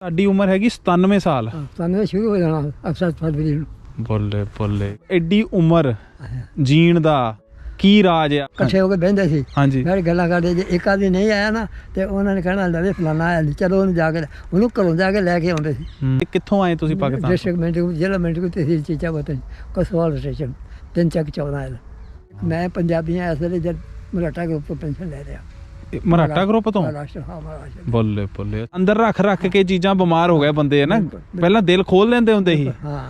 ਤੁਹਾਡੀ ਉਮਰ ਹੈਗੀ 97 ਸਾਲ। ਤੁਹਾਨੂੰ ਸ਼ੁਰੂ ਹੋ ਜਾਣਾ ਅਫਸਰ ਫਰਵਰੀ ਨੂੰ ਬੱਲੇ ਬੱਲੇ। ਐਡੀ ਉਮਰ ਜੀਣ ਦਾ ਕੀ ਰਾਜ ਆ? ਇਕੱਠੇ ਹੋ ਕੇ ਬਹਿੰਦੇ ਸੀ। ਹਾਂਜੀ। ਫਿਰ ਗੱਲਾਂ ਕਰਦੇ ਜੇ ਇੱਕ ਆਦਮੀ ਨਹੀਂ ਆਇਆ ਨਾ ਤੇ ਉਹਨਾਂ ਨੇ ਕਹਿਣਾ ਲਵੇ ਫਲਾਣਾ ਆਇਆ ਨਹੀਂ ਚਲੋ ਉਹਨੂੰ ਜਾ ਕੇ ਉਹਨੂੰ ਘਰੋਂ ਜਾ ਕੇ ਲੈ ਕੇ ਆਉਂਦੇ ਸੀ। ਕਿੱਥੋਂ ਆਏ ਤੁਸੀਂ ਪਾਕਿਸਤਾਨ? ਡਿਸਟ੍ਰਿਕਟ ਮਿੰਟ ਜ਼ਿਲ੍ਹਾ ਮਿੰਟ ਕੋ ਤਹਿਸੀਲ ਚੀਚਾ ਬਤਨ ਕਸਵਾਲ ਸਟੇਸ਼ਨ ਤਿੰਨ ਚੱਕ ਹੈ ਮੈਂ ਪੰਜਾਬੀ ਹਾਂ ਇਸ ਵੇਲੇ ਜਦ ਮਰਾਠਾ ਗਰੁੱਪ ਤੋਂ ਪੈਨਸ਼ਨ ਲੈ ਰਿਹਾ। ਇਹ ਮਰਾਠਾ ਗਰੁੱਪ ਤੋਂ? ਮਹਾਰਾਸ਼ਟਰ ਹਾਂ ਮਹਾਰਾਸ਼ਟਰ ਬੱਲੇ ਬੱਲੇ। ਅੰਦਰ ਰੱਖ ਰੱਖ ਕੇ ਚੀਜ਼ਾਂ ਬਿਮਾਰ ਹੋ ਗਏ ਬੰਦੇ ਹੈ ਨਾ ਪਹਿਲਾਂ ਦਿਲ ਖੋਲ ਲੈਂਦੇ ਹੁੰਦੇ ਸੀ। ਹਾਂ।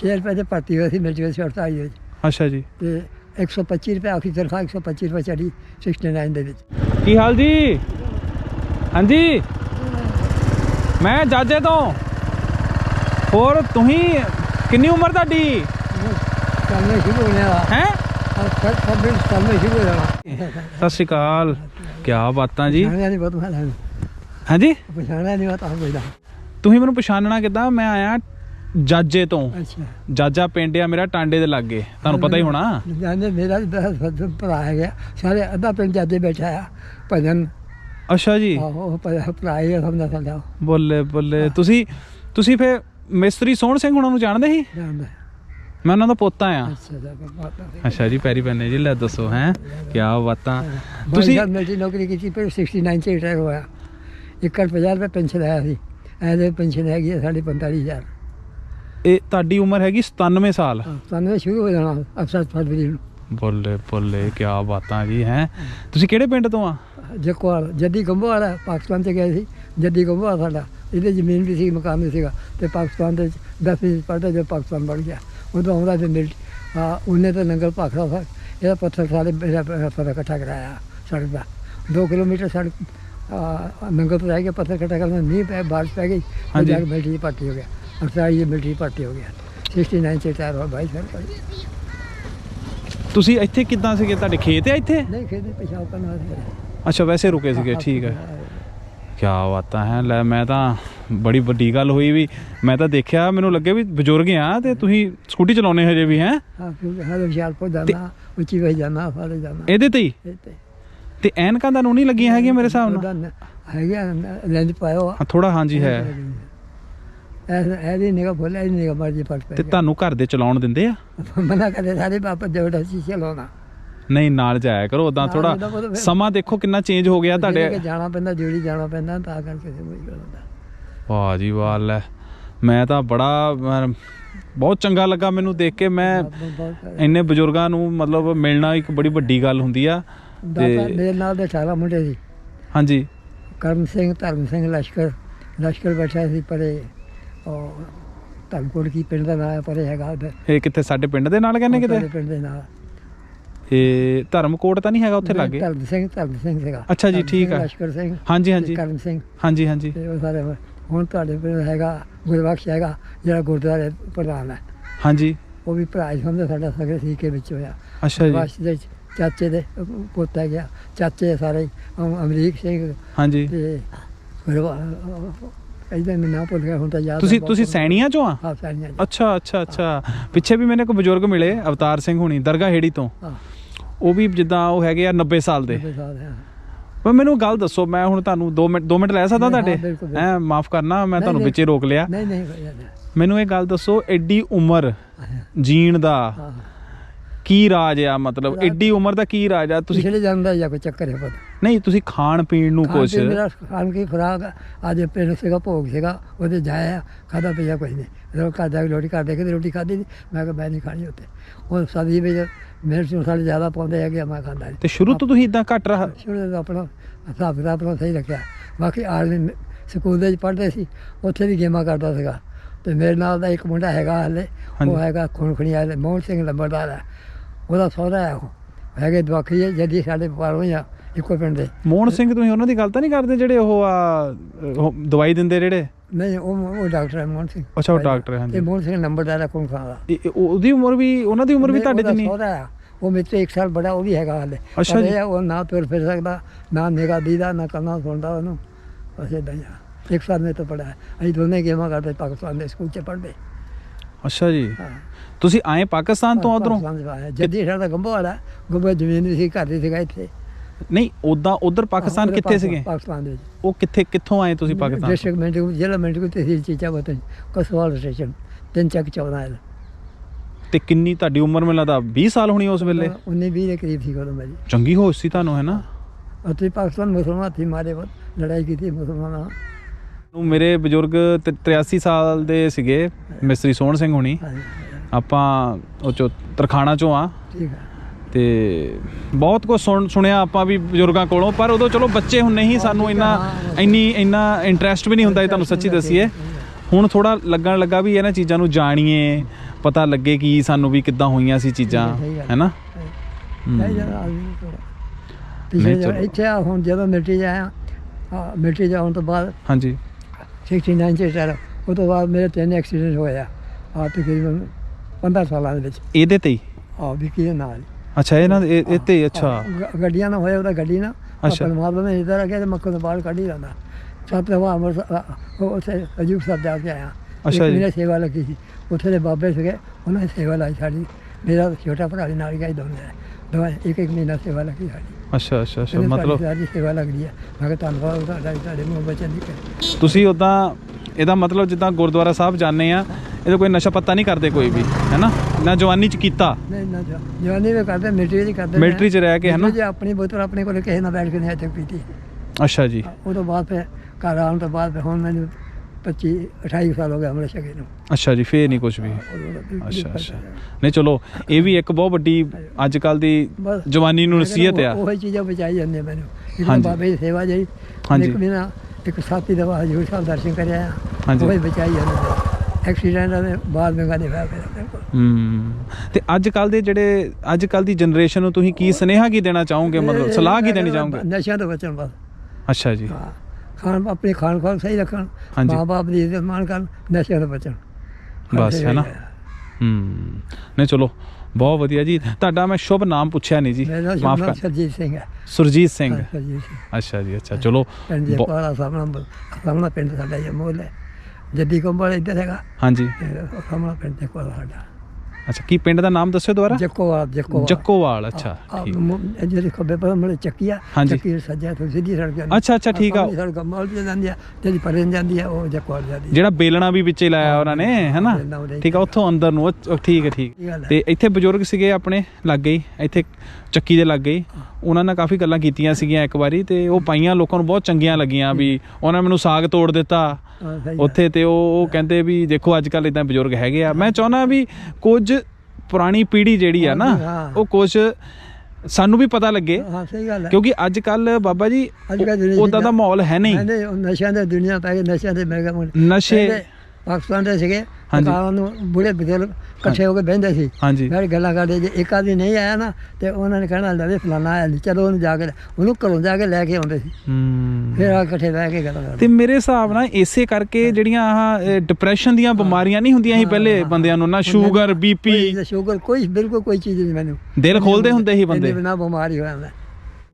6 ਰੁਪਏ ਤੇ ਭਰਤੀ ਹੋਈ ਸੀ ਮਿਲਟਰੀ ਸ਼ਰਤ ਆਈ ਹੋਈ ਅੱਛਾ ਜੀ। ਤੇ 125 ਰੁਪਏ ਆਖਰੀ ਤਨਖਾਹ 125 ਰੁਪਏ ਚੜੀ 69 ਦੇ ਵਿੱਚ। ਕੀ ਹਾਲ ਜੀ? ਹਾਂਜੀ? ਮੈਂ ਜਾਜੇ ਤੋਂ। ਹੋਰ ਤੁਸੀਂ ਕਿੰਨੀ ਉਮਰ ਤੁਹਾਡੀ? ਚੱਲਣੇ ਸ਼ੁਰੂ ਹੋ? ਗਿਆ ਹੈ ਸ਼ੁਰੂ ਹੋ ਸਤਿ ਸ਼੍ਰੀ ਅਕਾਲ। ਕੀ ਬਾਤਾਂ ਜੀ? ਪਛਾਣਿਆ ਨਹੀਂ ਬਹੁਤ ਮੈਂ ਲੈਣ ਹਾਂਜੀ? ਪਛਾਣਿਆ ਨਹੀਂ ਤਾਂ। ਬੈਠਾ ਤੁਸੀਂ ਮੈਨੂੰ ਪਛਾਣਨਾ ਕਿੱਦਾਂ? ਮੈਂ ਆਇਆ ਜਾਜੇ ਤੋਂ। ਅੱਛਾ। ਜਾਜਾ ਪਿੰਡ ਆ ਮੇਰਾ ਟਾਂਡੇ ਦੇ ਲਾਗੇ। ਤੁਹਾਨੂੰ ਪਤਾ ਹੀ ਹੋਣਾ। ਜਾਨੇ ਮੇਰਾ ਭਰਾ ਹੈਗਾ। ਸਾਰੇ ਅੱਧਾ ਪਿੰਡ ਜਾਦੇ ਬੈਠਾ ਆ ਭਜਨ। ਅੱਛਾ ਜੀ। ਆਹੋ ਭਰਾ ਹੀ ਦਾ ਸਾਡਾ। ਬੱਲੇ ਬੱਲੇ। ਤੁਸੀਂ ਤੁਸੀਂ ਫੇ ਮਿਸਤਰੀ ਸੋਹਣ ਸਿੰਘ ਹੁਣਾਂ ਨੂੰ ਜਾਣਦੇ ਸੀ? ਜਾਣਦਾ। ਮੈਂ ਉਹਨਾਂ ਦਾ ਪੋਤਾ ਆ। ਅੱਛਾ ਜੀ ਪੈਰੀ ਪੈਨੇ ਜੀ ਲੈ ਦੱਸੋ ਹੈ। ਕੀ ਬਾਤਾਂ। ਤੁਸੀਂ ਮਿਲਟਰੀ ਨੌਕਰੀ ਕੀਤੀ ਫਿਰ 69 ਚ ਰਿਟਾਇਰ ਹੋਇਆ। ਇੱਕ ਘੱਟ 50 ਰੁਪਏ ਪੈਨਸ਼ਨ ਆਇਆ ਸੀ। ਐਦੇ ਪੈਨਸ਼ਨ ਹੈਗੀ ਹੈ ਸਾਢੇ 45000 ਇਹ ਤੁਹਾਡੀ ਉਮਰ ਹੈਗੀ 97 ਸਾਲ। ਤੁਹਾਨੂੰ ਸ਼ੁਰੂ ਹੋ ਜਾਣਾ ਅਫਸਰ ਫਰਵਰੀ ਨੂੰ। ਬੱਲੇ ਬੱਲੇ ਕੀ ਬਾਤਾਂ ਜੀ ਹੈ। ਤੁਸੀਂ ਕਿਹੜੇ ਪਿੰਡ ਤੋਂ ਆ? ਜਕਵਾਲ ਜੱਦੀ ਵਾਲਾ ਪਾਕਿਸਤਾਨ ਚ ਗਏ ਸੀ। ਜੱਦੀ ਵਾਲਾ ਸਾਡਾ। ਇਹਦੇ ਜ਼ਮੀਨ ਵੀ ਸੀ ਮਕਾਨ ਵੀ ਸੀਗਾ। ਤੇ ਪਾਕਿਸਤਾਨ ਦੇ 10ਵੀਂ ਪੜ੍ਹਦਾ ਜਦ ਪਾਕਿਸਤਾਨ ਬਣ ਗਿਆ। ਉਦੋਂ ਆਉਂਦਾ ਤੇ ਮਿਲ ਆ ਉਹਨੇ ਤਾਂ ਨੰਗਲ ਭਾਖੜਾ ਸੀ ਇਹਦਾ ਪੱਥਰ ਸਾਰੇ ਪੱਥਰ ਇਕੱਠਾ ਕਰਾਇਆ ਸੜਕ ਦਾ। 2 ਕਿਲੋਮੀਟਰ ਸੜਕ ਨੰਗਲ ਤੋਂ ਰਹਿ ਕੇ ਪੱਥਰ ਇਕੱਠਾ ਕਰਨ ਨਹੀਂ ਪੈ ਬਾਰਿਸ਼ ਪੈ ਗਈ ਹਾਂਜੀ। ਜਾ ਕੇ ਮਿਲਟਰੀ ਭਰਤੀ ਹੋ ਗਿਆ। ਅਫਸਰ ਇਹ ਮਿਲਟਰੀ ਭਰਤੀ ਹੋ ਗਿਆ। 69 ਚ ਰਿਟਾਇਰ ਹੋਇਆ ਬਾਈ ਸਰ ਤੁਸੀਂ ਇੱਥੇ ਕਿੱਦਾਂ ਸੀਗੇ? ਤੁਹਾਡੇ ਖੇਤ ਆ ਇੱਥੇ? ਨਹੀਂ ਖੇਦੇ ਪਿਸ਼ਾਬ ਕਰਨ ਵਾਸਤੇ ਅੱਛਾ ਵੈਸੇ ਰੁਕੇ ਸੀਗੇ ਠੀਕ ਹੈ ਕੀ ਬਾਤਾਂ ਹੈ? ਲੈ ਮੈਂ ਤਾਂ ਬੜੀ ਵੱਡੀ ਗੱਲ ਹੋਈ ਵੀ ਮੈਂ ਤਾਂ ਦੇਖਿਆ ਮੈਨੂੰ ਲੱਗੇ ਵੀ ਬਜ਼ੁਰਗ ਆ ਤੇ ਤੁਸੀਂ ਸਕੂਟੀ ਚਲਾਉਨੇ ਹਜੇ ਵੀ ਹੈ? ਹਾਂ ਕਿਉਂਕਿ ਹਰ ਹੁਸ਼ਿਆਰਪੁਰ ਜਾਣਾ ਉੱਚੀ ਵਈ ਜਾਣਾ ਫਾਲੇ ਜਾਣਾ ਇਹਦੇ ਤੇ ਹੀ? ਤੇ ਤੇ ਤੁਹਾਨੂੰ ਨਹੀਂ ਲੱਗੀਆਂ ਹੈਗੀਆਂ ਮੇਰੇ ਹਿਸਾਬ ਨਾਲ? ਨ- ਹੈਗਾ ਲੈਂਜ ਪਾਇਓ। ਹਾਂ ਥੋੜਾ ਹਾਂਜੀ ਹੈ। ਐ ਐਦੀ ਨਿਗਾ ਬੋਲੇ ਐਦੀ ਨਿਗਾ ਮਰਜ਼ੀ ਫ਼ਰਕ ਤੇ ਪੈ ਤੁਹਾਨੂੰ ਘਰ ਦੇ ਚਲਾਉਣ ਦਿੰਦੇ ਆ? ਮਨਾ ਕਰੇ ਸਾਰੇ ਬਾਪ ਜਵੜਾ ਸੀ ਚਲਾਉਣਾ। ਨਹੀਂ ਨਾਲ ਜਾਇਆ ਕਰੋ ਉਦਾਂ ਨਾਲ ਥੋੜਾ ਉਹਦਾ- ਉਹਦਾ ਫਿਰ- ਸਮਾਂ ਦੇਖੋ ਕਿੰਨਾ ਚੇਂਜ ਹੋ ਗਿਆ ਤੁਹਾਡੇ। ਜਾਣਾ ਪੈਂਦਾ ਜੋੜੀ ਜਾਣਾ ਪੈਂਦਾ ਤਾਂ ਕਰਕੇ ਫਿਰ ਗੱਲ ਹੁੰਦਾ ਵਾਹ ਜੀ ਵਾਹ ਲੈ ਮੈਂ ਤਾਂ ਬੜਾ ਮੈਂ- ਬਹੁਤ ਚੰਗਾ ਲੱਗਾ ਮੈਨੂੰ ਦੇਖ ਕੇ ਮੈਂ ਬਹੁਤ- ਬਹੁਤ ਇੰਨੇ ਬਜ਼ੁਰਗਾਂ ਨੂੰ ਮਤਲਬ ਮਿਲਣਾ ਇੱਕ ਬੜੀ ਵੱਡੀ ਗੱਲ ਹੁੰਦੀ ਆ ਦਾਤਾ ਮੇਰੇ ਨਾਲ ਦੇ 18 ਮੁੰਡੇ ਸੀ। ਹਾਂਜੀ। ਕਰਮ ਸਿੰਘ ਧਰਮ ਸਿੰਘ ਲਸ਼ਕਰ ਲਸ਼ਕਰ ਬੈਠਾ ਸੀ ਪਰੇ ਉਹ ਧਰਮਕੋਟ ਕੀ ਪਿੰਡ ਦਾ ਨਾਂ ਹੈ ਪਰੇ ਹੈਗਾ ਉੱਧਰ। ਇਹ ਕਿੱਥੇ ਸਾਡੇ ਪਿੰਡ ਦੇ ਨਾਲ ਕਹਿੰਦੇ ਸਾਡੇ ਕਿਤੇ ਪਿੰਡ ਦੇ ਨਾਲ। ਇਹ ਧਰਮਕੋਟ ਤਾਂ ਨਹੀਂ ਹੈਗਾ ਉੱਥੇ ਲਾਗੇ? ਧਰਮ ਸਿੰਘ ਧਰਮ ਸਿੰਘ ਸੀਗਾ। ਅੱਛਾ ਜੀ, ਧਰਮ ਠੀਕ ਆ। ਲਸ਼ਕਰ ਸਿੰਘ ਹਾਂਜੀ ਹਾਂਜੀ। ਕਰਮ ਸਿੰਘ। ਹਾਂਜੀ ਹਾਂਜੀ। ਤੇ ਉਹ ਸਾਰੇ ਹੁਣ ਤੁਹਾਡੇ ਪਿੰਡ ਹੈਗਾ ਗੁਰਬਖਸ਼ ਹੈਗਾ ਜਿਹੜਾ ਗੁਰਦੁਆਰੇ ਪ੍ਰਧਾਨ ਹੈ। ਹਾਂਜੀ। ਉਹ ਵੀ ਭਰਾ ਹੀ ਸਮਝਦਾ ਸਾਡਾ ਸਗਰੇ ਸੀ ਕੇ ਵਿੱਚ ਹੋਇਆ। ਅੱਛਾ ਜੀ। ਗੁਰਬਖਸ਼ ਦੇ ਚਾਚੇ ਦੇ ਪੁੱਤ ਗਿਆ ਚਾਚੇ ਸਾਰੇ ਅਮਰੀਕ ਸਿੰਘ। ਹਾਂਜੀ। ਤੇ ਇਹਦਾ ਮੈਂ ਨਾ ਭੁੱਲ ਗਿਆ ਹੁਣ ਤਾਂ ਯਾਦ ਤੁਸੀਂ ਤੁਸੀਂ। ਸੈਣੀਆਂ ਚੋਂ ਆ? ਹਾਂ ਸੈਣੀਆਂ। ਅੱਛਾ ਅੱਛਾ ਅੱਛਾ। ਪਿੱਛੇ ਵੀ ਮੈਨੂੰ ਇੱਕ ਬਜ਼ੁਰਗ ਮਿਲੇ ਅਵਤਾਰ ਸਿੰਘ ਹੁਣੀ ਦਰਗਾਹ ਹੇੜੀ ਤੋਂ। ਹਾਂ। ਉਹ ਵੀ ਜਿੱਦਾਂ ਉਹ ਹੈਗੇ ਆ 90 ਸਾਲ ਦੇ। ਨੱਬੇ ਸਾਲ ਦੇ, ਹਾਂ। ਪਰ ਮੈਨੂੰ ਗੱਲ ਦੱਸੋ ਮੈਂ ਹੁਣ ਤੁਹਾਨੂੰ 2 ਮਿੰਟ 2 ਮਿੰਟ ਲੈ ਸਕਦਾ ਤੁਹਾਡੇ? ਐ ਮਾਫ ਕਰਨਾ ਮੈਂ ਤੁਹਾਨੂੰ। ਵਿੱਚੇ ਰੋਕ ਲਿਆ। ਨਹੀਂ ਨਹੀਂ ਕੋਈ। ਮੈਨੂੰ ਇਹ ਗੱਲ ਦੱਸੋ ਐਡੀ ਉਮਰ ਜੀਣ ਦਾ ਕੀ ਰਾਜ ਆ ਮਤਲਬ ਐਡੀ ਉਮਰ ਦਾ ਕੀ ਰਾਜ ਆ? ਤੁਸੀਂ ਪਿਛਲੇ ਜਾਂਦਾ ਜਾਂ ਕੋਈ ਚੱਕਰ ਹੈ ਪਤਾ। ਨਹੀਂ ਤੁਸੀਂ ਖਾਣ ਪੀਣ ਨੂੰ ਪੀਣ ਮੇਰਾ ਖਾਣ ਕੀ ਖੁਰਾਕ ਅੱਜ ਪਿੰਡ ਸੀਗਾ ਭੋਗ ਸੀਗਾ ਉਹਦੇ ਜਾਇਆ ਖਾਦਾ ਪਿਆ ਕੁਝ ਨਹੀਂ। ਰੋ ਘਰ ਕੇ ਰੋਟੀ ਕਰਦੇ ਕਿ ਰੋਟੀ ਖਾਦੀ ਨਹੀਂ ਮੈਂ ਕਿਹਾ ਮੈਂ ਨਹੀਂ ਖਾਣੀ ਉੱਤੇ ਉਹ ਸਬਜ਼ੀ ਵਿੱਚ ਮੇਰੇ ਚੋਂ ਸਾਡੇ ਜ਼ਿਆਦਾ ਪਾਉਂਦੇ ਹੈਗੇ ਮੈਂ ਖਾਂਦਾ ਨਹੀਂ ਤੇ ਸ਼ੁਰੂ ਤੋਂ ਤੁਸੀਂ ਇਦਾਂ ਘੱਟ ਰਹਾ ਸ਼ੁਰੂ ਤੋਂ ਆਪਣਾ ਹਿਸਾਬ ਕਿਤਾਬ ਆਪਣਾ ਸਹੀ ਰੱਖਿਆ। ਬਾਕੀ ਆਲਮੀ ਸਕੂਲ ਦੇ ਵਿੱਚ ਪੜ੍ਹਦੇ ਸੀ ਉੱਥੇ ਵੀ ਗੇਮਾਂ ਕਰਦਾ ਸੀਗਾ। ਤੇ ਮੇਰੇ ਨਾਲ ਦਾ ਇੱਕ ਮੁੰਡਾ ਹੈਗਾ ਹਲੇ। ਉਹ ਹੈਗਾ ਖੁਣਖਣੀ ਵਾਲੇ ਮੋਹਨ ਸਿੰਘ ਲੰਬੜਦਾਰ ਹੈ। ਉਹਦਾ ਸਹੁਰਾ ਹੈ ਉਹ। ਹੈਗੇ ਦਵਾਖੀ ਹੈ ਜੱਦੀ ਸਾਡੇ ਪਾਰੋਂ ਆ ਇੱਕੋ ਪਿੰਡ ਦੇ। ਮੋਹਨ ਸਿੰਘ ਤੁਸੀਂ ਉਹਨਾਂ ਦੀ ਗੱਲ ਤਾਂ ਨਹੀਂ ਕਰਦੇ ਜਿਹੜੇ ਉਹ ਆ ਦਵਾਈ ਦਿੰਦੇ ਜਿਹੜੇ? ਨਹੀਂ ਉਹ ਉਹ ਡਾਕਟਰ ਹੈ ਮੋਹਨ ਸਿੰਘ। ਅੱਛਾ, ਉਹ ਡਾਕਟਰ ਹੈ, ਹਾਂਜੀ। ਮੋਹਨ ਸਿੰਘ ਨੰਬਰਦਾਰ ਹੈ ਖਾਦਾ ਇਹ- ਇਹ- ਉਹਦੀ ਉਮਰ ਵੀ ਉਹਨਾਂ ਦੀ ਉਮਰ ਵੀ ਤੁਹਾਡੇ ਜਿੰਨੀ ਸਹੁਰਾ ਉਹ ਮੇਰੇ ਤੋਂ ਇੱਕ ਸਾਲ ਬੜਾ ਉਹ ਵੀ ਹੈਗਾ ਹਾਲੇ। ਅੱਛਾ ਪਰ। ਇਹ ਉਹ ਨਾ ਤੁਰ ਫਿਰ ਸਕਦਾ ਨਾ ਨਿਗਾ ਦੀਦਾ ਨਾ ਕੰਨਾਂ ਸੁਣਦਾ ਉਹਨੂੰ। ਬਸ ਹੀ ਆ। ਇੱਕ ਸਾਲ ਮੇਰੇ ਤੋਂ ਪੜਾ ਅਸੀਂ ਦੋਨੇ ਗੇਮਾਂ ਕਰਦੇ ਪਾਕਿਸਤਾਨ ਦੇ ਸਕੂਲ ਚ ਪੜ੍ਹਦੇ। ਅੱਛਾ ਜੀ। ਹਾਂ। ਤੁਸੀਂ ਆਏ ਪਾਕਿਸਤਾਨ ਤੋਂ ਉਧਰੋਂ? ਪਾਕਿਸਤਾਨ। ਜੱਦੀ ਸਾਡਾ ਗੰਭੋ ਵਾਲਾ ਗੰਭੋ ਜ਼ਮੀਨ ਵੀ ਸੀ ਘਰ ਦੀ ਸੀਗਾ ਇੱਥੇ। ਨਹੀਂ ਉਦਾਂ ਉਧਰ ਪਾਕਿਸਤਾਨ ਕਿੱਥੇ ਸੀਗੇ? ਪਾਕਿਸਤਾਨ ਦੇ ਵਿੱਚ। ਉਹ ਕਿੱਥੇ ਕਿੱਥੋਂ ਆਏ ਤੁਸੀਂ ਪਾਕਿਸਤਾਨ ਡਿਸਟ੍ਰਿਕਟ ਮਿੰਟ ਜ਼ਿਲ੍ਹਾ ਮਿੰਟ ਕੋ ਤਹਿਸੀਲ ਚੀਚਾ ਬਤਨ ਕਸਵਾਲ ਸਟੇਸ਼ਨ ਤਿੰਨ ਚੱਕ ਚੌਦਾਂ ਹੈ ਤੇ ਕਿੰਨੀ ਤੁਹਾਡੀ ਉਮਰ ਮੈਨੂੰ ਲੱਗਦਾ 20 ਸਾਲ ਹੋਣੀ ਉਸ ਵੇਲੇ? 19 20 ਦੇ ਕਰੀਬ ਸੀ ਉਦੋਂ ਮੇਰੀ। ਚੰਗੀ ਹੋਸ਼ ਸੀ ਤੁਹਾਨੂੰ ਹੈ ਨਾ? ਅਤੇ ਪਾਕਿਸਤਾਨ ਮੁਸਲਮਾਨ ਥੀ ਮਾਰੇ ਲੜਾਈ ਕੀਤੀ ਮੁਸਲਮਾਨਾਂ। ਨੂੰ ਮੇਰੇ ਬਜ਼ੁਰਗ ਤੇ 83 ਸਾਲ ਦੇ ਸੀਗੇ ਮਿਸਤਰੀ ਸੋਹਣ ਸਿੰਘ ਹੁਣੀ। ਆਪਾਂ ਉਹ ਚੋਂ ਤਰਖਾਣਾ ਚੋਂ ਆ। ਠੀਕ ਹੈ ਤੇ ਬਹੁਤ ਕੁਝ ਸੁਣ ਸੁਣਿਆ ਆਪਾਂ ਵੀ ਬਜ਼ੁਰਗਾਂ ਕੋਲੋਂ ਪਰ ਉਦੋਂ ਚਲੋ ਬੱਚੇ ਹੁੰਨੇ ਹੀ ਸਾਨੂੰ ਇੰਨਾ ਇੰਨੀ ਇੰਨਾ ਇੰਟਰਸਟ ਵੀ ਨਹੀਂ ਹੁੰਦਾ ਇਹ ਤੁਹਾਨੂੰ ਸੱਚੀ ਦੱਸੀਏ। ਹੁਣ ਥੋੜਾ ਲੱਗਣ ਲੱਗਾ ਵੀ ਇਹਨਾਂ ਚੀਜ਼ਾਂ ਨੂੰ ਜਾਣੀਏ ਪਤਾ ਲੱਗੇ ਕਿ ਸਾਨੂੰ ਵੀ ਕਿੱਦਾਂ ਹੋਈਆਂ ਸੀ ਚੀਜ਼ਾਂ। ਹੈਨਾ? ਪਿਛਲੇ। ਇੱਥੇ ਆ ਹੁਣ ਜਦੋਂ ਮਿਲਟਰੀ 'ਚ ਆਇਆ ਆ ਮਿਲਟਰੀ ਜਾਣ ਤੋਂ ਬਾਅਦ ਹਾਂਜੀ। 69 ਚ ਰਿਟਾਇਰ ਉਹ ਤੋਂ ਬਾਅਦ ਮੇਰੇ ਤਿੰਨ ਐਕਸੀਡੈਂਟ ਹੋਇਆ ਆ ਤਕਰੀਬਨ 15 ਸਾਲਾਂ ਦੇ ਵਿੱਚ। ਇਹਦੇ ਤੇ ਹੀ? ਆ ਵਿੱਕੀ ਦੇ ਨਾਲ ਅੱਛਾ ਇਹਨਾਂ ਦੇ ਇਹ ਇਹ ਤੇ ਹੀ, ਅੱਛਾ। ਗ- ਗੱਡੀਆਂ ਨਾ ਹੋਇਆ ਉਹਦਾ ਗੱਡੀ ਨਾ ਅੱਛਾ। ਪਰਮਾਤਮਾ ਨੇ ਇਧਰ ਆ ਗਿਆ ਤੇ ਮੱਕੋਂ ਤੋਂ ਬਾਹਰ ਕੱਢ ਹੀ ਲੈਂਦਾ। ਦਫਾ ਅੰਮ੍ਰਿਤਸਰ ਉਹ ਉੱਥੇ ਅਜੂਬ ਸਾਹਿਬ ਜਾ ਕੇ ਆਇਆ। ਅੱਛਾ ਜੀ। ਮਹੀਨੇ ਸੇਵਾ ਲੱਗੀ ਸੀ। ਉੱਥੇ ਦੇ ਬਾਬੇ ਸੀਗੇ ਉਹਨਾਂ ਨੇ ਸੇਵਾ ਲਾਈ ਸਾਡੀ। ਮੇਰਾ ਛੋਟਾ ਭਰਾ ਵੀ ਨਾਲ ਗਿਆ ਦੋਨੇ। ਦੋਵੇਂ ਇੱਕ ਇੱਕ ਮਹੀਨਾ ਸੇਵਾ ਲੱਗੀ ਸਾਡੀ। ਅੱਛਾ ਅੱਛਾ ਅੱਛਾ ਮਤਲਬ ਤੁਹਾਡੀ ਸੇਵਾ ਲੱਗਦੀ ਹੈ ਮੈਂ ਕਿਹਾ ਧੰਨਵਾਦ ਤੁਹਾਡਾ ਜੀ, ਤੁਹਾਡੇ ਮੂੰਹ ਬਚਨ ਦੀ ਤੁਸੀਂ ਉਦਾਂ ਇਹਦਾ ਮਤਲਬ ਜਿੱਦਾਂ ਗੁਰਦੁਆਰਾ ਸਾਹਿਬ ਜਾਂਦੇ ਆ ਇਹਦਾ ਕੋਈ ਨਸ਼ਾ ਪੱਤਾ ਨਹੀਂ ਕਰਦੇ ਕੋਈ ਵੀ ਹੈਨਾ ਨਾ? ਜਵਾਨੀ ਚ ਕੀਤਾ। ਨਹੀਂ ਨਾ ਜਾ- ਜਵਾਨੀ ਵੀ ਕਰਦੇ ਮਿਲਟਰੀ ਵੀ ਕਰਦੇ ਮਿਲਟਰੀ 'ਚ ਰਹਿ ਕੇ, ਹੈ ਨਾ? ਜੇ ਆਪਣੀ ਬੋਤਲ ਆਪਣੇ ਕੋਲ ਕਿਸੇ ਨਾਲ ਬੈਠ ਕੇ ਨਹੀਂ ਅੱਜ ਪੀਤੀ। ਅੱਛਾ ਜੀ। ਉਹ ਤੋਂ ਬਾਅਦ ਫਿਰ ਘਰ ਆਉਣ ਤੋਂ ਬਾਅਦ ਫਿਰ ਹੁਣ ਮੈਨੂੰ 25 28 ਸਾਲ ਹੋ ਗਏ ਹਮਲੇ ਛਕੇ ਨੂੰ। ਅੱਛਾ ਜੀ ਫੇਰ ਨਹੀਂ ਕੁਝ ਵੀ। ਉਦੋਂ ਦਾ ਬਿਲਕੁਲ ਅੱਛਾ ਫ਼ਰਕ ਅੱਛਾ। ਹੈ। ਨਹੀਂ ਚਲੋ ਇਹ ਵੀ ਇੱਕ ਬਹੁਤ ਵੱਡੀ ਅੱਜ ਕੱਲ ਦੀ ਬਸ। ਜਵਾਨੀ ਨੂੰ ਮੈਂ ਕਹਿੰਦਾ ਨਸੀਹਤ ਆ। ਉਹ- ਉਹੀ ਚੀਜ਼ਾਂ ਬਚਾਈ ਜਾਂਦੀਆਂ ਮੈਨੂੰ। ਇੱਕ ਹਾਂਜੀ। ਤਾਂ ਬਾਬੇ ਦੀ ਸੇਵਾ ਜਈ ਹਾਂਜੀ। ਇੱਕ ਬਿਨਾ ਇੱਕ ਸਾਥੀ ਦਵਾ ਹਜੂਰ ਸਾਹਿਬ ਦਰਸ਼ਨ ਕਰਿਆ ਹਾਂਜੀ। ਉਹ ਬਚਾਈ ਜਾਂਦੇ ਐਕਸੀਡੈਂਟ ਦੇ ਬਾਅਦ ਮੈਂ ਕਹਿੰਦੇ ਹੋਇਆ ਕੋਲ। ਹੂੰ। ਤੇ ਅੱਜ ਕੱਲ ਦੇ ਜਿਹੜੇ ਅੱਜ ਕੱਲ ਦੀ ਜਨਰੇਸ਼ਨ ਨੂੰ ਤੁਸੀਂ ਕੀ ਸੁਨੇਹਾ ਕੀ ਦੇਣਾ ਚਾਹੋਗੇ? ਮਤਲਬ ਸਲਾਹ ਕੀ ਦੇਣੀ ਚਾਹੋਗੇ? ਨਸ਼ਿਆਂ ਤੋਂ ਬਚਣ ਬਸ। ਅੱਛਾ ਜੀ। ਹਾਂ। ਖਾਣ ਆਪਣੇ ਖਾਣ ਖੋਲ ਸਹੀ ਰੱਖਣ। ਹਾਂਜੀ। ਮਾਂ ਬਾਪ ਦੀ ਇੱਜ਼ਤ ਮਾਣ ਕਰਨ ਨਸ਼ਿਆਂ ਤੋਂ ਬਚਣ। ਬਸ, ਹੈ ਨਾ? ਹੂੰ। ਨਹੀਂ ਚਲੋ ਬਹੁਤ ਵਧੀਆ ਜੀ। ਤੁਹਾਡਾ ਮੈਂ ਸ਼ੁਭ ਨਾਮ ਪੁੱਛਿਆ ਨਹੀਂ ਜੀ। ਮਾਫ ਕਰ। ਸਰਜੀਤ ਸਿੰਘ ਹੈ। ਸੁਰਜੀਤ ਸਿੰਘ। ਅੱਛਾ ਜੀ ਅੱਛਾ। ਚਲੋ ਪਿੰਡ ਦੇ ਸਾਹਮਣਾ ਸਾਹਮਣਾ ਪਿੰਡ ਸਾਡਾ ਇਹ ਮੋਲ ਹੈ। ਜੱਦੀ ਕੰਬਲ ਇੱਧਰ ਹੈਗਾ। ਹਾਂਜੀ। ਤੇ ਪਿੰਡ ਦੇ ਕੋਲ ਸਾਡਾ। ਅੱਛਾ ਕੀ ਪਿੰਡ ਦਾ ਨਾਮ ਦੱਸਿਓ ਦੁਬਾਰਾ? ਜੱਕੋਵਾਲ ਜੱਕੋਵਾਲ। ਜੱਕੋਵਾਲ ਅੱਛਾ ਠੀਕ। ਜਿਹੜੀ ਖੱਬੇ ਪਾਸੇ ਮਲੇ ਚੱਕੀ ਆ ਹਾਂਜੀ। ਚੱਕੀ ਸੱਜਾ ਤੋਂ ਸਿੱਧੀ ਸੜਕ ਜਾਂਦੀ ਅੱਛਾ, ਅੱਛਾ, ਠੀਕ ਆ। ਸੜਕ ਮੌਲ ਤੇ ਜਾਂਦੀ ਆ ਜਿਹੜੀ ਪਰੇ ਜਾਂਦੀ ਆ ਉਹ ਜੱਕੋਵਾਲ ਜਾਂਦੀ ਜਿਹੜਾ ਬੇਲਣਾ ਵੀ ਵਿੱਚੇ ਲਾਇਆ ਉਹਨਾਂ ਨੇ ਹੈਨਾ? ਠੀਕ ਆ ਉੱਥੋਂ ਅੰਦਰ ਨੂੰ ਠੀਕ ਹੈ ਠੀਕ। ਤੇ ਇੱਥੇ ਬਜ਼ੁਰਗ ਸੀਗੇ ਆਪਣੇ ਲੱਗੇ ਹੀ ਇੱਥੇ ਚੱਕੀ ਦੇ ਲੱਗੇ ਉਹਨਾਂ ਨਾਲ ਕਾਫੀ ਗੱਲਾਂ ਕੀਤੀਆਂ ਸੀਗੀਆਂ ਇੱਕ ਵਾਰੀ ਤੇ ਉਹ ਪਾਈਆਂ ਲੋਕਾਂ ਨੂੰ ਬਹੁਤ ਚੰਗੀਆਂ ਲੱਗੀਆਂ ਵੀ ਉਹਨਾਂ ਮੈਨੂੰ ਸਾਗ ਤੋੜ ਦਿੱਤਾ। ਉੱਥੇ ਤੇ ਉਹ ਉਹ ਕਹਿੰਦੇ ਵੀ ਦੇਖੋ ਅੱਜ ਕੱਲ ਇਦਾਂ ਬਜ਼ੁਰਗ ਹੈਗੇ ਆ। ਮੈਂ ਚਾਹੁੰਦਾ ਵੀ ਕੁਝ ਪੁਰਾਣੀ ਪੀੜ੍ਹੀ ਜਿਹੜੀ ਆ ਨਾ। ਉਹ ਕੁਝ ਸਾਨੂੰ ਵੀ ਪਤਾ ਲੱਗੇ। ਹਾਂ ਸਹੀ ਗੱਲ ਹੈ। ਕਿਉਂਕਿ ਅੱਜ ਕੱਲ ਬਾਬਾ ਜੀ ਉਦਾਂ ਦਾ ਮਾਹੌਲ ਹੈ ਨਹੀਂ। ਨਸ਼ਿਆਂ ਦੇ ਦੁਨੀਆ ਪੈ ਗਈ ਨਸ਼ਿਆਂ ਦੇ ਮੈਂ ਨਸ਼ੇ ਪਾਕਿਸਤਾਨ ਦੇ ਸੀਗੇ। ਹਾਂਜੀ। ਸਰਕਾਰਾਂ ਨੂੰ ਬੁੜੇ ਬਜ਼ੁਰਗ ਇਕੱਠੇ ਹੋ ਕੇ ਬਹਿੰਦੇ ਸੀ। ਹਾਂਜੀ। ਮੈਂ ਗੱਲਾਂ ਕਰਦੇ ਜੇ ਇੱਕ ਆਦਮੀ ਨਹੀਂ ਆਇਆ ਨਾ ਤੇ ਉਹਨਾਂ ਨੇ ਕਹਿਣਾ ਲਵੇ ਫਲਾਣਾ ਆਇਆ ਨਹੀਂ। ਚਲੋ ਉਹਨੂੰ ਜਾ ਕੇ ਲੈ- ਉਹਨੂੰ ਘਰੋਂ ਜਾ ਕੇ ਲੈ ਕੇ ਆਉਂਦੇ ਸੀ। ਹੂੰ। ਫਿਰ ਆ ਇਕੱਠੇ ਬਹਿ ਕੇ ਗੱਲਾਂ ਤੇ ਕਰਦੇ ਮੇਰੇ ਹਿਸਾਬ ਨਾਲ ਇਸੇ ਕਰਕੇ ਜਿਹੜੀਆਂ ਆਹ ਡਿਪਰੈਸ਼ਨ ਦੀਆਂ ਬਿਮਾਰੀਆਂ ਨਹੀਂ ਹੁੰਦੀਆਂ ਸੀ ਪਹਿਲੇ ਬੰਦਿਆਂ ਨੂੰ ਨਾ ਸ਼ੂਗਰ ਬੀਪੀ ਸ਼ੂਗਰ ਕੋਈ ਬਿਲਕੁਲ ਕੋਈ ਚੀਜ਼ ਨਹੀਂ ਮੈਨੂੰ। ਦਿਲ ਖੋਲਦੇ ਹੁੰਦੇ ਸੀ ਬੰਦੇ। ਬਿਨਾ ਬਿਮਾਰੀ ਹੋਇਆ ਮੈਂ।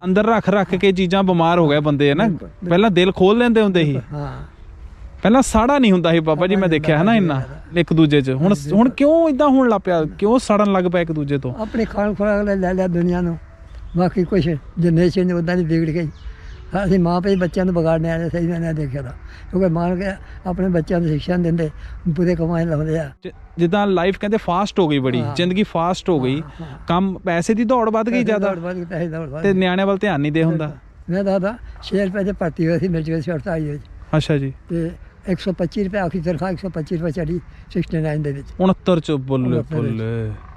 ਅੰਦਰ ਰੱਖ ਰੱਖ ਕੇ ਚੀਜ਼ਾਂ ਬਿਮਾਰ ਹੋ ਗਏ ਬੰਦੇ ਹੈ ਨਾ? ਪਹਿਲਾਂ ਦਿਲ ਖੋਲ ਲੈਂਦੇ ਹੁੰਦੇ ਸੀ। ਹਾਂ। ਪਹਿਲਾਂ ਸਾੜਾ ਨਹੀਂ ਹੁੰਦਾ ਸੀ ਬਾਬਾ ਜੀ ਮੈਂ ਦੇਖਿਆ ਹੈ ਨਾ ਇੰਨਾ ਇੱਕ ਦੂਜੇ 'ਚ। ਹੁਣ ਹੁਣ ਕਿਉਂ ਇਦਾਂ ਹੋਣ ਲੱਗ ਪਿਆ? ਕਿਉਂ ਸੜਨ ਲੱਗ ਪਿਆ ਇੱਕ ਦੂਜੇ ਤੋਂ? ਆਪਣੇ ਖਾਣ ਖੁਰਾਕ ਲੈ ਲੈ ਲਿਆ ਦੁਨੀਆ ਨੂੰ। ਬਾਕੀ ਕੁਛ ਜਨਰੇਸ਼ਨ ਉਦਾਂ ਦੀ ਵਿਗੜ ਗਈ। ਅਸੀਂ ਮਾਂ ਪਿਓ ਬੱਚਿਆਂ ਨੂੰ ਵਿਗਾੜਨੇ ਵਾਲੇ ਸਹੀ ਮੈਂ ਨਹੀਂ ਦੇਖਿਆ ਤਾਂ। ਕਿਉਂਕਿ ਮਾਂ ਕੇ ਆਪਣੇ ਬੱਚਿਆਂ ਨੂੰ ਸਿੱਖਿਆ ਦਿੰਦੇ ਬੁਰੇ ਕਮਾਏ ਲਾਉਂਦੇ ਆ। ਜਿੱਦਾਂ ਲਾਈਫ ਕਹਿੰਦੇ ਫਾਸਟ ਹੋ ਗਈ ਬੜੀ। ਜ਼ਿੰਦਗੀ ਫਾਸਟ ਹੋ ਗਈ। ਕੰਮ ਪੈਸੇ ਦੀ ਦੌੜ ਵੱਧ ਗਈ ਜ਼ਿਆਦਾ। ਤੇ। ਨਿਆਣਿਆਂ ਵੱਲ ਧਿਆਨ ਨਹੀਂ ਦੇ ਹੁੰਦਾ। ਮੈਂ ਦਾਦਾ 6 ਰੁਪਏ ਦੇ ਭਰਤੀ ਹੋਈ ਸੀ ਮੇਰੇ ਕੋਲ ਸ਼ਰਤ ਆਈ ਹੋਈ। ਅੱਛਾ ਜੀ। ਤੇ 125 ਰੁਪਏ ਆਖਰੀ ਤਨਖਾਹ 125 ਰੁਪਏ ਚੜੀ 69 ਦੇ ਵਿੱਚ। 69 ਚ ਬੱਲੇ। ਬੱਲੇ।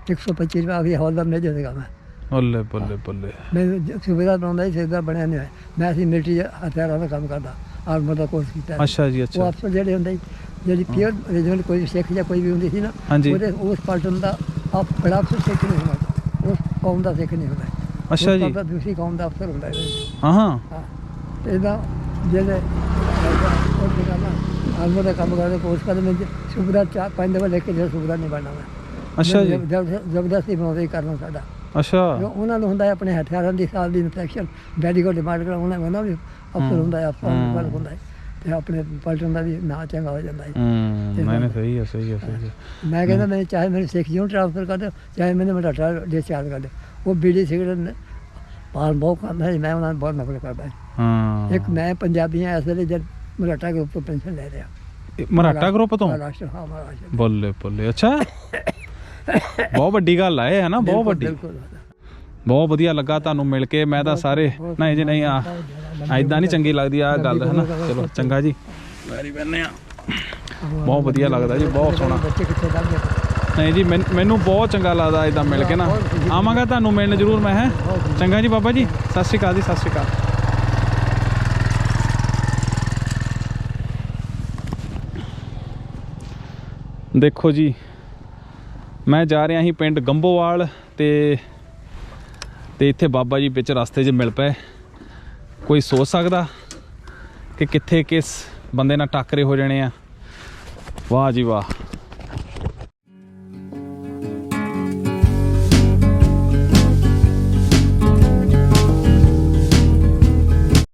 125 ਰੁਪਏ ਆਖਰੀ ਹੌਲਦਾਰ ਮੇਜਰ ਸੀਗਾ ਮੈਂ। ਬੱਲੇ ਬੱਲੇ ਬੱਲੇ। ਮੈਂ ਸੁਬੇਦਾਰ ਬਣਾਉਂਦਾ ਸੀ ਸੁਬੇਦਾਰ ਬਣਿਆ ਨਹੀਂ ਮੈਂ ਸੀ ਮਿਲਟਰੀ ਹਥਿਆਰਾਂ ਦਾ ਕੰਮ ਕਰਦਾ ਆਰਮਰ ਦਾ ਕੋਰਸ ਕੀਤਾ। ਅੱਛਾ ਜੀ ਉਹ ਅੱਛਾ ਅਫਸਰ ਜਿਹੜੇ ਹੁੰਦੇ ਜਿਹੜੀ ਪਿਓਰ ਰੈਜੀਮੈਂਟ ਕੋਈ ਸਿੱਖ ਜਾਂ ਕੋਈ ਵੀ ਹੁੰਦੀ ਸੀ ਨਾ। ਉਹਦੇ ਉਸ ਪਲਟਨ ਦਾ ਆਪ ਬੜਾ ਅਫਸਰ ਸਿੱਖ ਨਹੀਂ ਹੁੰਦਾ। ਉਸ ਕੌਮ ਦਾ ਸਿੱਖ ਨਹੀਂ ਹੁੰਦਾ। ਅੱਛਾ ਜੀ। ਦਾ ਦੂਸਰੀ ਕੌਮ ਦਾ ਅਫਸਰ ਹੁੰਦਾ ਹੈ। ਹਾਂ। ਤੇ ਇਹਦਾ ਜਿਹੜੇ ਉਹ ਜਿਹੜਾ ਨਾ ਆਰਮਰ ਦਾ ਕੰਮ ਕਰਦੇ ਕੋਰਸ ਕਰਦੇ ਮੈਂ ਸੁਬੇਦਾਰ ਚਾਰ ਪੰਜ ਦਫਾ ਲੈ ਕੇ ਜਿਹੜਾ ਸੁਬੇਦਾਰ ਨਹੀਂ ਬਣਨਾ ਮੈਂ ਅੱਛਾ ਜੀ। ਜਬ- ਜਬ- ਜ਼ਬਰਦਸਤੀ ਬਣਾਉਂਦੇ ਹੀ ਕਰਨਾ ਸਾਡਾ। ਅੱਛਾ। ਜੋ ਉਹਨਾਂ ਨੂੰ ਹੁੰਦਾ ਹੈ ਆਪਣੇ ਹਥਿਆਰਾਂ ਦੀ ਸਾਲ ਦੀ ਇਨਫੈਕਸ਼ਨ ਡੈਡੀ ਕੋ ਡਿਮਾਂਡ ਕਰਾ ਉਹਨਾਂ ਉਹਨਾਂ ਵੀ ਅਫਸਰ ਹੁੰਦਾ ਹੈ ਅਫਸਰ। ਨੂੰ ਹੁੰਦਾ ਹੈ। ਤੇ ਆਪਣੇ ਪਲਟਨ ਦਾ ਵੀ ਨਾਂ ਚੰਗਾ ਹੋ ਜਾਂਦਾ ਹੈ। ਹੂੰ ਨਹੀਂ ਨਹੀਂ ਸਹੀ ਹੈ ਸਹੀ ਹੈ ਸਹੀ ਹੈ। ਮੈਂ ਕਹਿੰਦਾ ਮੈਂ ਚਾਹੇ ਮੈਨੂੰ ਸਿੱਖ ਜਿਉਂ ਟ੍ਰਾਂਸਫਰ ਕਰ ਦਿਓ ਚਾਹੇ ਮੈਨੂੰ ਮਟਾਟਾ ਡਿਸਚਾਰਜ ਕਰ ਦਿਓ। ਉਹ ਬੀੜੀ ਸਿਗਰਟ ਪਾਲਣ ਬਹੁਤ ਕਰਦਾ ਸੀ ਮੈਂ ਉਹਨਾਂ ਨੂੰ ਬਹੁਤ ਨਫ਼ਰਤ ਕਰਦਾ ਹਾਂ। ਇੱਕ ਮੈਂ ਪੰਜਾਬੀਆਂ ਇਸ ਵੇਲੇ ਜਦ ਮਰਾਠਾ ਗਰੁੱਪ ਤੋਂ ਪੈਨਸ਼ਨ ਲੈ ਰਿਹਾ। ਮਰਾਠਾ ਗਰੁੱਪ ਤੋਂ? ਮਹਾਰਾਸ਼ਟਰ ਹਾਂ ਮਹਾਰਾਸ਼ਟਰ। ਬੱਲੇ ਬੱਲੇ ਅੱਛਾ। ਬਹੁਤ ਵੱਡੀ ਗੱਲ ਆ ਇਹ ਹੈ ਨਾ ਬਹੁਤ ਵੱਡੀ। ਬਿਲਕੁਲ ਬਹੁਤ ਵਧੀਆ ਲੱਗਾ ਤੁਹਾਨੂੰ ਮਿਲ ਕੇ ਮੈਂ ਤਾਂ ਸਾਰੇ ਨਹੀਂ ਜੀ ਨਹੀਂ ਆ ਐਦਾਂ ਨਹੀਂ ਚੰਗੀ ਲੱਗਦੀ ਆ ਗੱਲ ਹੈ ਨਾ। ਚਲੋ ਚੰਗਾ ਜੀ। ਵੈਰੀ ਬੰਨੇ ਆ। ਬਹੁਤ ਵਧੀਆ ਲੱਗਦਾ ਜੀ ਬਹੁਤ ਸੋਹਣਾ। ਨਹੀਂ ਜੀ ਮੈਨ- ਮੈਨੂੰ ਬਹੁਤ ਚੰਗਾ ਲੱਗਦਾ ਇਦਾਂ ਮਿਲ ਕੇ ਨਾ। ਆਵਾਂਗਾ ਤੁਹਾਨੂੰ ਮਿਲਣ ਜ਼ਰੂਰ ਮੈਂ ਹੈ। ਚੰਗਾ ਜੀ ਬਾਬਾ ਜੀ। ਸਤਿ ਸ਼੍ਰੀ ਅਕਾਲ ਜੀ ਸਤਿ ਸ਼੍ਰੀ ਅਕਾਲ। ਦੇਖੋ ਜੀ, ਮੈਂ ਜਾ ਰਿਹਾ ਸੀ ਪਿੰਡ ਗੰਬੋਵਾਲ ਤੇ ਤੇ ਇੱਥੇ ਬਾਬਾ ਜੀ ਵਿੱਚ ਰਸਤੇ 'ਚ ਮਿਲ ਪਏ। ਕੋਈ ਸੋਚ ਸਕਦਾ ਕਿ ਕਿੱਥੇ ਕਿਸ ਬੰਦੇ ਨਾਲ ਟੱਕਰੇ ਹੋ ਜਾਣੇ ਆ? ਵਾਹ ਜੀ ਵਾਹ।